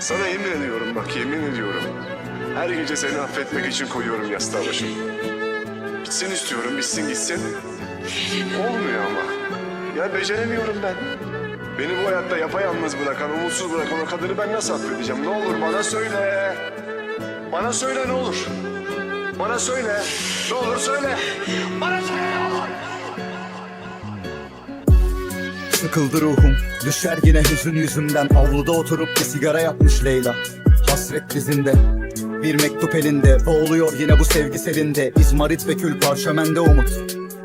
Sana yemin ediyorum bak yemin ediyorum. Her gece seni affetmek için koyuyorum yastığa başımı. Bitsin istiyorum, bitsin gitsin. Olmuyor ama. Ya beceremiyorum ben. Beni bu hayatta yapayalnız bırakan, umutsuz bırakan o kadını ben nasıl affedeceğim? Ne olur bana söyle. Bana söyle ne olur. Bana söyle. Ne olur söyle. Bana söyle ne olur. Sıkıldı ruhum? Düşer yine hüzün yüzümden Avluda oturup bir sigara yapmış Leyla. Hasret dizinde Bir mektup elinde. Boğuluyor yine bu sevgi selinde. İzmarit ve kül parşömende umut.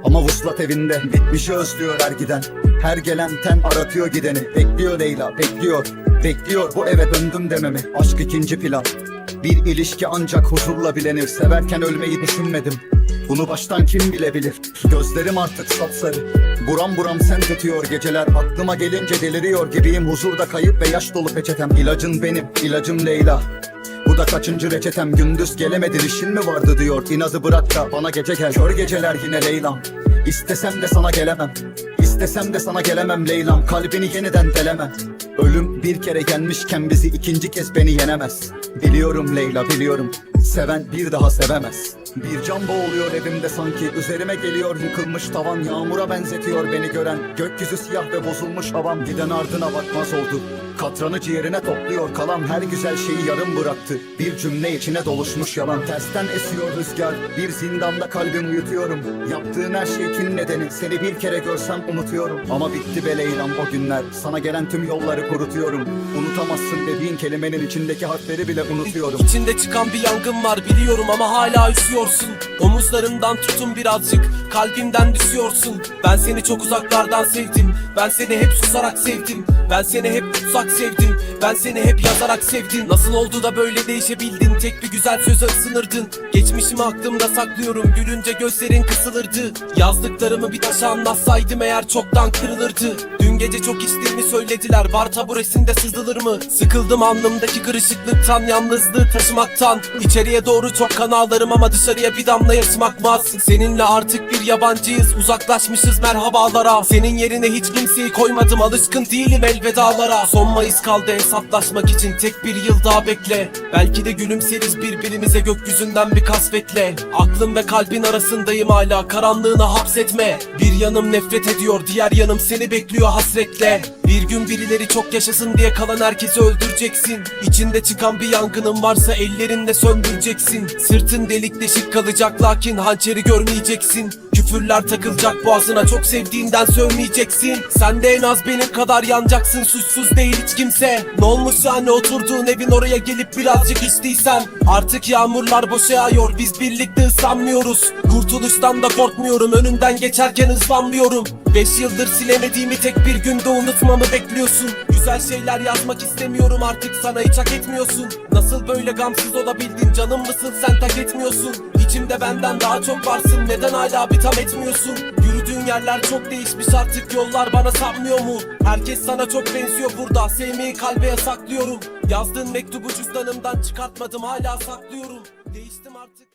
Ama vuslat evinde Bitmişi özlüyor her giden. Her gelen ten aratıyor gideni. Bekliyor Leyla bekliyor. Bekliyor bu eve döndüm dememi. Aşk ikinci plan. Bir ilişki ancak huzurla bilenir. Severken ölmeyi düşünmedim bunu baştan kim bilebilir? Gözlerim artık sapsarı. Buram buram sen tutuyor geceler. Aklıma gelince deliriyor gibiyim. Huzurda kayıp ve yaş dolu peçetem. İlacın benim, ilacım Leyla. Bu da kaçıncı reçetem? Gündüz gelemedin işin mi vardı diyor. İnazı bırak da bana gece gel. Kör geceler yine Leyla'm. İstesem de sana gelemem. İstesem de sana gelemem Leyla'm. Kalbini yeniden delemem. Ölüm bir kere yenmişken bizi ikinci kez beni yenemez. Biliyorum Leyla biliyorum Seven bir daha sevemez. Bir can boğuluyor evimde sanki. Üzerime geliyor yıkılmış tavan. Yağmura benzetiyor beni gören. Gökyüzü siyah ve bozulmuş havam. Giden ardına bakmaz oldu Katranı ciğerine topluyor kalan. Her güzel şeyi yarım bıraktı. Bir cümle içine doluşmuş yalan. Tersten esiyor rüzgar. Bir zindanda kalbimi uyutuyorum Yaptığın her şey kin nedeni. Seni bir kere görsem unutuyorum. Ama bitti be Leyla'm o günler. Sana gelen tüm yolları kurutuyorum. Unutamazsın dediğin kelimenin içindeki harfleri bile unutuyorum. İçinde çıkan bir yangın var biliyorum ama hala üşüyorsun Omuzlarımdan tutun birazcık kalbimden düşüyorsun. Ben seni çok uzaklardan sevdim. Ben seni hep susarak sevdim. Ben seni hep tutsak sevdim. Ben seni hep yazarak sevdim. Nasıl oldu da böyle değişebildin? Tek bir güzel söze ısınırdın Geçmişimi aklımda saklıyorum Gülünce gözlerin kısılırdı. Yazdıklarımı bir taşa anlatsaydım eğer çoktan kırılırdı. Dün gece çok içtiğimi söylediler Bar taburesinde sızılır mı? Sıkıldım alnımdaki kırışıklıktan Yalnızlığı taşımaktan. İçeriye doğru çok kan ağlarım ama dışarıya bir damla yaşım akmaz Seninle artık bir yabancıyız Uzaklaşmışız merhabalara. Senin yerine hiç kimseyi koymadım Alışkın değilim elvedalara Son Mayıs kaldı hesaplaşmak için Tek bir yıl daha bekle Belki de gülümseriz birbirimize gökyüzünden bir kasvetle. Aklım ve kalbin arasındayım hala Karanlığına hapsetme. Bir yanım nefret ediyor Diğer yanım seni bekliyor hasretle. Bir gün birileri çok yaşasın diye kalan herkesi öldüreceksin. İçinde çıkan bir yangının varsa ellerinle söndüreceksin. Sırtın delik deşik kalacak lakin hançeri görmeyeceksin. Küfürler takılacak boğazına çok sevdiğinden sövmeyeceksin. Sen de en az benim kadar yanacaksın suçsuz değil hiç kimse. Ne olmuş yani oturduğun evin oraya gelip birazcık içtiysen? Artık yağmurlar boşa yağıyor biz birlikte ıslanmıyoruz. Kurtuluştan da korkmuyorum önünden geçerken ıslanmıyorum Beş yıldır silemediğimi tek bir günde unutmamı bekliyorsun. Güzel şeyler yazmak istemiyorum artık sana hiç hak etmiyorsun. Nasıl böyle gamsız olabildin canım mısın? Sen tak etmiyorsun. İçimde benden daha çok varsın neden hala bir tam etmiyorsun? Yürüdüğün yerler çok değişmiş artık yollar bana sapmıyor mu? Herkes sana çok benziyor burada sevmeyi kalbe yasaklıyorum. Yazdığın mektubu cüzdanımdan çıkartmadım hala saklıyorum. Değiştim artık